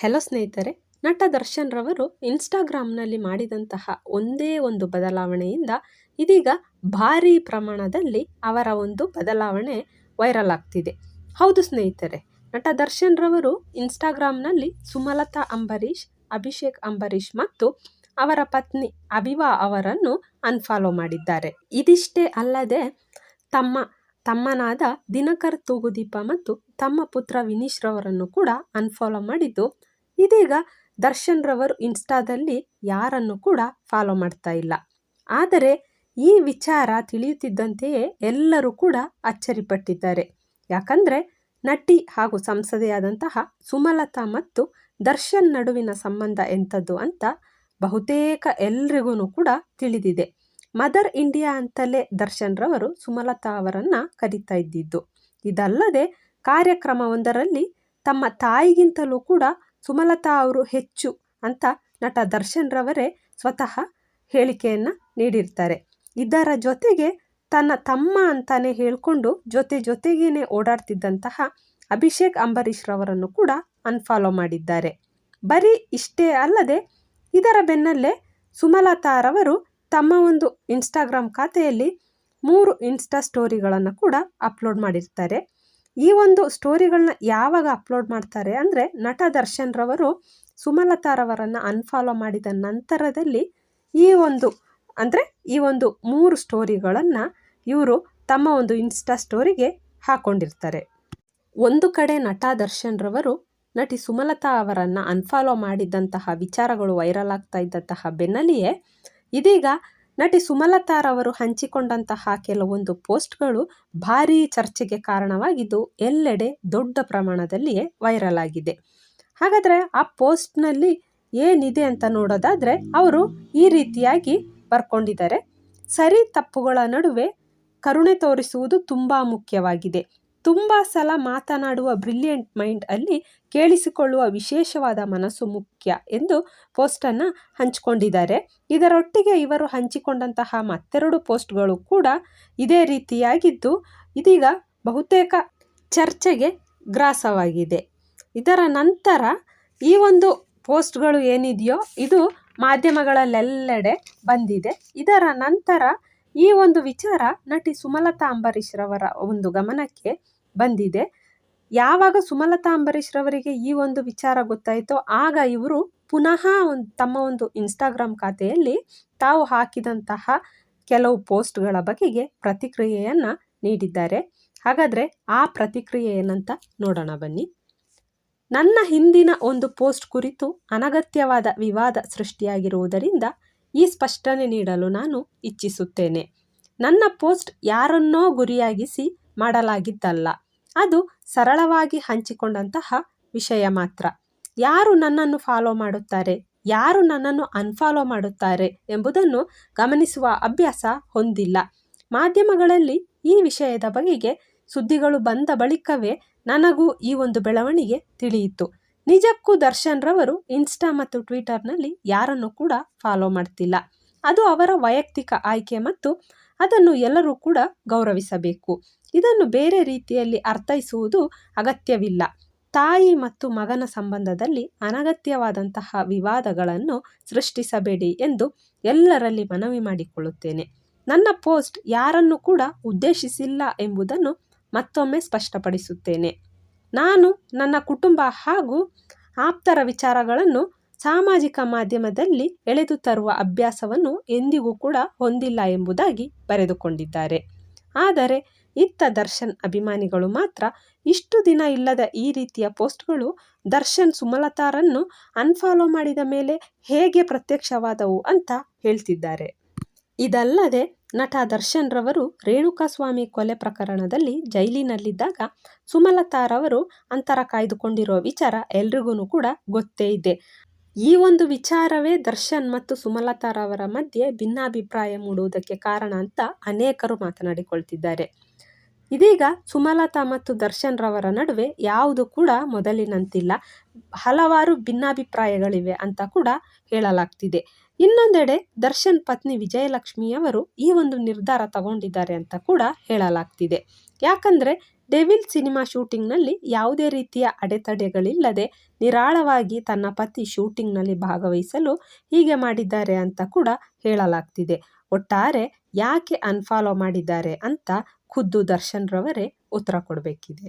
Hello ಸ್ನೇಹಿತರೆ, ನಟ ದರ್ಶನ್ ರವರು ಇನ್ಸ್ಟಾಗ್ರಾಮ್ನಲ್ಲಿ ಮಾಡಿದಂತಹ ಒಂದೇ ಒಂದು ಬದಲಾವಣೆಯಿಂದ ಇದೀಗ ಭಾರೀ ಪ್ರಮಾಣದಲ್ಲಿ ಅವರ ಒಂದು ಬದಲಾವಣೆ ವೈರಲ್ ಆಗ್ತಿದೆ. ಹೌದು ಸ್ನೇಹಿತರೆ, ನಟ ದರ್ಶನ್ ರವರು ಇನ್ಸ್ಟಾಗ್ರಾಮ್ನಲ್ಲಿ ಸುಮಲತಾ ಅಂಬರೀಷ್, ಅಭಿಷೇಕ್ ಅಂಬರೀಷ್ ಮತ್ತು ಅವರ ಪತ್ನಿ ಅಭಿವಾ ಅವರನ್ನು ಅನ್ಫಾಲೋ ಮಾಡಿದ್ದಾರೆ. ಇದಿಷ್ಟೇ ಅಲ್ಲದೆ ತಮ್ಮ, ತಮ್ಮನಾದ ದಿನಕರ್ ತೂಗುದೀಪ ಮತ್ತು ತಮ್ಮ ಪುತ್ರ ವಿನೀಶ್ ರವರನ್ನು ಕೂಡ ಅನ್ಫಾಲೋ ಮಾಡಿದ್ದು ಇದೀಗ ದರ್ಶನ್ ರವರು ಇನ್ಸ್ಟಾದಲ್ಲಿ ಯಾರನ್ನು ಕೂಡ ಫಾಲೋ ಮಾಡ್ತಾ ಇಲ್ಲ. ಆದರೆ ಈ ವಿಚಾರ ತಿಳಿಯುತ್ತಿದ್ದಂತೆಯೇ ಎಲ್ಲರೂ ಕೂಡ ಅಚ್ಚರಿಪಟ್ಟಿದ್ದಾರೆ. ಯಾಕಂದರೆ ನಟಿ ಹಾಗೂ ಸಂಸದೆಯಾದಂತಹ ಸುಮಲತಾ ಮತ್ತು ದರ್ಶನ್ ನಡುವಿನ ಸಂಬಂಧ ಎಂಥದ್ದು ಅಂತ ಬಹುತೇಕ ಎಲ್ರಿಗೂ ಕೂಡ ತಿಳಿದಿದೆ. ಮದರ್ ಇಂಡಿಯಾ ಅಂತಲೇ ದರ್ಶನ್ ರವರು ಸುಮಲತಾ ಅವರನ್ನು ಕರೀತಾ ಇದ್ದಿದ್ದು. ಇದಲ್ಲದೆ ಕಾರ್ಯಕ್ರಮವೊಂದರಲ್ಲಿ ತಮ್ಮ ತಾಯಿಗಿಂತಲೂ ಕೂಡ ಸುಮಲತಾ ಅವರು ಹೆಚ್ಚು ಅಂತ ನಟ ದರ್ಶನ್ ರವರೇ ಸ್ವತಃ ಹೇಳಿಕೆಯನ್ನು ನೀಡಿರ್ತಾರೆ. ಇದರ ಜೊತೆಗೆ ತನ್ನ ತಮ್ಮ ಅಂತಾನೆ ಹೇಳಿಕೊಂಡು ಜೊತೆ ಜೊತೆಗೇನೆ ಓಡಾಡ್ತಿದ್ದಂತಹ ಅಭಿಷೇಕ್ ಅಂಬರೀಶ್ ರವರನ್ನು ಕೂಡ ಅನ್ಫಾಲೋ ಮಾಡಿದ್ದಾರೆ. ಬರೀ ಇಷ್ಟೇ ಅಲ್ಲದೆ ಇದರ ಬೆನ್ನಲ್ಲೇ ಸುಮಲತಾರವರು ತಮ್ಮ ಒಂದು ಇನ್ಸ್ಟಾಗ್ರಾಮ್ ಖಾತೆಯಲ್ಲಿ ಮೂರು ಇನ್ಸ್ಟಾ ಸ್ಟೋರಿಗಳನ್ನು ಕೂಡ ಅಪ್ಲೋಡ್ ಮಾಡಿರ್ತಾರೆ. ಈ ಒಂದು ಸ್ಟೋರಿಗಳನ್ನ ಯಾವಾಗ ಅಪ್ಲೋಡ್ ಮಾಡ್ತಾರೆ ಅಂದರೆ ನಟ ದರ್ಶನ್ರವರು ಸುಮಲತಾರವರನ್ನು ಅನ್ಫಾಲೋ ಮಾಡಿದ ನಂತರದಲ್ಲಿ ಈ ಒಂದು, ಅಂದರೆ ಈ ಒಂದು ಮೂರು ಸ್ಟೋರಿಗಳನ್ನು ಇವರು ತಮ್ಮ ಒಂದು ಇನ್ಸ್ಟಾ ಸ್ಟೋರಿಗೆ ಹಾಕ್ಕೊಂಡಿರ್ತಾರೆ ಒಂದು ಕಡೆ ನಟ ದರ್ಶನ್ರವರು ನಟಿ ಸುಮಲತಾ ಅವರನ್ನು ಅನ್ಫಾಲೋ ಮಾಡಿದಂತಹ ವಿಚಾರಗಳು ವೈರಲ್ ಆಗ್ತಾ ಇದ್ದಂತಹ ಬೆನ್ನಲ್ಲಿಯೇ ಇದೀಗ ನಟಿ ಸುಮಲತಾರವರು ಹಂಚಿಕೊಂಡಂತಹ ಕೆಲವೊಂದು ಪೋಸ್ಟ್ಗಳು ಭಾರೀ ಚರ್ಚೆಗೆ ಕಾರಣವಾಗಿದ್ದು ಎಲ್ಲೆಡೆ ದೊಡ್ಡ ಪ್ರಮಾಣದಲ್ಲಿಯೇ ವೈರಲ್ ಆಗಿದೆ. ಹಾಗಾದರೆ ಆ ಪೋಸ್ಟ್ನಲ್ಲಿ ಏನಿದೆ ಅಂತ ನೋಡೋದಾದರೆ ಅವರು ಈ ರೀತಿಯಾಗಿ ಬರ್ಕೊಂಡಿದ್ದಾರೆ. ಸರಿ ತಪ್ಪುಗಳ ನಡುವೆ ಕರುಣೆ ತೋರಿಸುವುದು ತುಂಬ ಮುಖ್ಯವಾಗಿದೆ. ತುಂಬ ಸಲ ಮಾತನಾಡುವ ಬ್ರಿಲಿಯಂಟ್ ಮೈಂಡ್ ಅಲ್ಲಿ ಕೇಳಿಸಿಕೊಳ್ಳುವ ವಿಶೇಷವಾದ ಮನಸ್ಸು ಮುಖ್ಯ ಎಂದು ಪೋಸ್ಟನ್ನು ಹಂಚಿಕೊಂಡಿದ್ದಾರೆ. ಇದರೊಟ್ಟಿಗೆ ಇವರು ಹಂಚಿಕೊಂಡಂತಹ ಮತ್ತೆರಡು ಪೋಸ್ಟ್ಗಳು ಕೂಡ ಇದೇ ರೀತಿಯಾಗಿದ್ದು, ಇದೀಗ ಬಹುತೇಕ ಚರ್ಚೆಗೆ ಗ್ರಾಸವಾಗಿದೆ. ಇದರ ನಂತರ ಈ ಒಂದು ಪೋಸ್ಟ್ಗಳು ಏನಿದೆಯೋ, ಇದು ಮಾಧ್ಯಮಗಳಲ್ಲೆಲ್ಲೆಡೆ ಬಂದಿದೆ. ಇದರ ನಂತರ ಈ ಒಂದು ವಿಚಾರ ನಟಿ ಸುಮಲತಾ ಅಂಬರೀಶ್ ರವರ ಒಂದು ಗಮನಕ್ಕೆ ಬಂದಿದೆ. ಯಾವಾಗ ಸುಮಲತಾ ಅಂಬರೀಶ್ ರವರಿಗೆ ಈ ಒಂದು ವಿಚಾರ ಗೊತ್ತಾಯಿತೋ ಆಗ ಇವರು ಪುನಃ ಒಂದು ತಮ್ಮ ಒಂದು ಇನ್ಸ್ಟಾಗ್ರಾಮ್ ಖಾತೆಯಲ್ಲಿ ತಾವು ಹಾಕಿದಂತಹ ಕೆಲವು ಪೋಸ್ಟ್ಗಳ ಬಗೆಗೆ ಪ್ರತಿಕ್ರಿಯೆಯನ್ನು ನೀಡಿದ್ದಾರೆ. ಹಾಗಾದರೆ ಆ ಪ್ರತಿಕ್ರಿಯೆ ಏನಂತ ನೋಡೋಣ ಬನ್ನಿ. ನನ್ನ ಹಿಂದಿನ ಒಂದು ಪೋಸ್ಟ್ ಕುರಿತು ಅನಗತ್ಯವಾದ ವಿವಾದ ಸೃಷ್ಟಿಯಾಗಿರುವುದರಿಂದ ಈ ಸ್ಪಷ್ಟನೆ ನೀಡಲು ನಾನು ಇಚ್ಛಿಸುತ್ತೇನೆ. ನನ್ನ ಪೋಸ್ಟ್ ಯಾರನ್ನೋ ಗುರಿಯಾಗಿಸಿ ಮಾಡಲಾಗಿದ್ದಲ್ಲ. ಅದು ಸರಳವಾಗಿ ಹಂಚಿಕೊಂಡಂತಹ ವಿಷಯ ಮಾತ್ರ. ಯಾರು ನನ್ನನ್ನು ಫಾಲೋ ಮಾಡುತ್ತಾರೆ? ಯಾರು ನನ್ನನ್ನು ಅನ್ಫಾಲೋ ಮಾಡುತ್ತಾರೆ? ಎಂಬುದನ್ನು ಗಮನಿಸುವ ಅಭ್ಯಾಸ ಹೊಂದಿಲ್ಲ. ಮಾಧ್ಯಮಗಳಲ್ಲಿ ಈ ವಿಷಯದ ಬಗೆಗೆ ಸುದ್ದಿಗಳು ಬಂದ ಬಳಿಕವೇ ನನಗೂ ಈ ಒಂದು ಬೆಳವಣಿಗೆ ತಿಳಿಯಿತು. ನಿಜಕ್ಕೂ ದರ್ಶನ್ ರವರು ಇನ್ಸ್ಟಾ ಮತ್ತು ಟ್ವಿಟರ್ನಲ್ಲಿ ಯಾರನ್ನು ಕೂಡ ಫಾಲೋ ಮಾಡ್ತಿಲ್ಲ. ಅದು ಅವರ ವೈಯಕ್ತಿಕ ಆಯ್ಕೆ ಮತ್ತು ಅದನ್ನು ಎಲ್ಲರೂ ಕೂಡ ಗೌರವಿಸಬೇಕು. ಇದನ್ನು ಬೇರೆ ರೀತಿಯಲ್ಲಿ ಅರ್ಥೈಸುವುದು ಅಗತ್ಯವಿಲ್ಲ. ತಾಯಿ ಮತ್ತು ಮಗನ ಸಂಬಂಧದಲ್ಲಿ ಅನಗತ್ಯವಾದಂತಹ ವಿವಾದಗಳನ್ನು ಸೃಷ್ಟಿಸಬೇಡಿ ಎಂದು ಎಲ್ಲರಲ್ಲಿ ಮನವಿ ಮಾಡಿಕೊಳ್ಳುತ್ತೇನೆ. ನನ್ನ ಪೋಸ್ಟ್ ಯಾರನ್ನು ಕೂಡ ಉದ್ದೇಶಿಸಿಲ್ಲ ಎಂಬುದನ್ನು ಮತ್ತೊಮ್ಮೆ ಸ್ಪಷ್ಟಪಡಿಸುತ್ತೇನೆ. ನಾನು, ನನ್ನ ಕುಟುಂಬ ಹಾಗೂ ಆಪ್ತರ ವಿಚಾರಗಳನ್ನು ಸಾಮಾಜಿಕ ಮಾಧ್ಯಮದಲ್ಲಿ ಎಳೆದು ತರುವ ಅಭ್ಯಾಸವನ್ನು ಎಂದಿಗೂ ಕೂಡ ಹೊಂದಿಲ್ಲ ಎಂಬುದಾಗಿ ಬರೆದುಕೊಂಡಿದ್ದಾರೆ. ಆದರೆ, ಇತ್ತ ದರ್ಶನ್ ಅಭಿಮಾನಿಗಳು ಮಾತ್ರ ಇಷ್ಟು ದಿನ ಇಲ್ಲದ ಈ ರೀತಿಯ ಪೋಸ್ಟ್ಗಳು ದರ್ಶನ್ ಸುಮಲತಾರನ್ನು ಅನ್ಫಾಲೋ ಮಾಡಿದ ಮೇಲೆ ಹೇಗೆ ಪ್ರತ್ಯಕ್ಷವಾದವು ಅಂತ ಹೇಳ್ತಿದ್ದಾರೆ. ಇದಲ್ಲದೆ ನಟ ದರ್ಶನ್ ರವರು ರೇಣುಕಾಸ್ವಾಮಿ ಕೊಲೆ ಪ್ರಕರಣದಲ್ಲಿ ಜೈಲಿನಲ್ಲಿದ್ದಾಗ ಸುಮಲತಾರವರು ಅಂತರ ಕಾಯ್ದುಕೊಂಡಿರುವ ವಿಚಾರ ಎಲ್ರಿಗೂ ಕೂಡ ಗೊತ್ತೇ ಇದೆ. ಈ ಒಂದು ವಿಚಾರವೇ ದರ್ಶನ್ ಮತ್ತು ಸುಮಲತಾರವರ ಮಧ್ಯೆ ಭಿನ್ನಾಭಿಪ್ರಾಯ ಮೂಡುವುದಕ್ಕೆ ಕಾರಣ ಅಂತ ಅನೇಕರು ಮಾತನಾಡಿಕೊಳ್ತಿದ್ದಾರೆ. ಇದೀಗ ಸುಮಲತಾ ಮತ್ತು ದರ್ಶನ್ ರವರ ನಡುವೆ ಯಾವುದು ಕೂಡ ಮೊದಲಿನಂತಿಲ್ಲ. ಹಲವಾರು ಭಿನ್ನಾಭಿಪ್ರಾಯಗಳಿವೆ ಅಂತ ಕೂಡ ಹೇಳಲಾಗ್ತಿದೆ. ಇನ್ನೊಂದೆಡೆ ದರ್ಶನ್ ಪತ್ನಿ ವಿಜಯಲಕ್ಷ್ಮಿಯವರು ಈ ಒಂದು ನಿರ್ಧಾರ ತಗೊಂಡಿದ್ದಾರೆ ಅಂತ ಕೂಡ ಹೇಳಲಾಗ್ತಿದೆ. ಯಾಕಂದರೆ ಡೆವಿಲ್ ಸಿನಿಮಾ ಶೂಟಿಂಗ್ನಲ್ಲಿ ಯಾವುದೇ ರೀತಿಯ ಅಡೆತಡೆಗಳಿಲ್ಲದೆ ನಿರಾಳವಾಗಿ ತನ್ನ ಪತಿ ಶೂಟಿಂಗ್ನಲ್ಲಿ ಭಾಗವಹಿಸಲು ಹೀಗೆ ಮಾಡಿದ್ದಾರೆ ಅಂತ ಕೂಡ ಹೇಳಲಾಗ್ತಿದೆ. ಒಟ್ಟಾರೆ ಯಾಕೆ ಅನ್ಫಾಲೋ ಮಾಡಿದ್ದಾರೆ ಅಂತ ಖುದ್ದು ದರ್ಶನ್ ರವರೇ ಉತ್ತರ ಕೊಡಬೇಕಿದೆ.